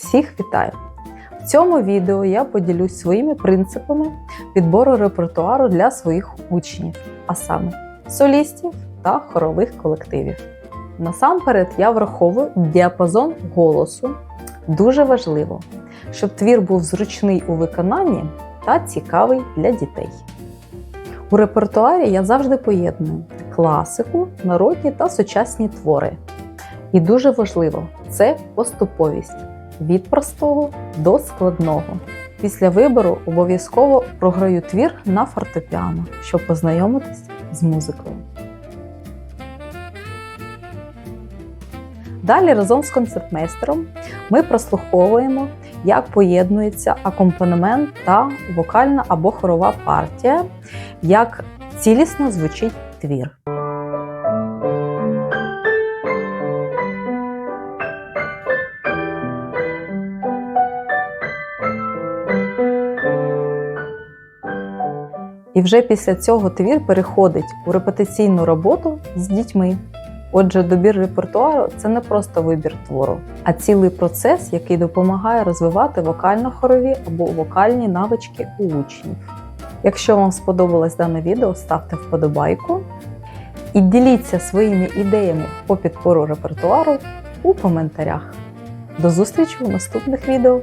Всіх вітаю! В цьому відео я поділюсь своїми принципами підбору репертуару для своїх учнів, а саме солістів та хорових колективів. Насамперед я враховую діапазон голосу. Дуже важливо, щоб твір був зручний у виконанні та цікавий для дітей. У репертуарі я завжди поєдную класику, народні та сучасні твори. І дуже важливо це поступовість від простого до складного. Після вибору обов'язково програю твір на фортепіано, щоб познайомитись з музикою. Далі разом з концертмейстером ми прослуховуємо, як поєднується акомпанемент та вокальна або хорова партія, як цілісно звучить твір. І вже після цього твір переходить у репетиційну роботу з дітьми. Отже, добір репертуару це не просто вибір твору, а цілий процес, який допомагає розвивати вокально-хорові або вокальні навички у учнів. Якщо вам сподобалось дане відео, ставте вподобайку і діліться своїми ідеями по підбору репертуару у коментарях. До зустрічі у наступних відео!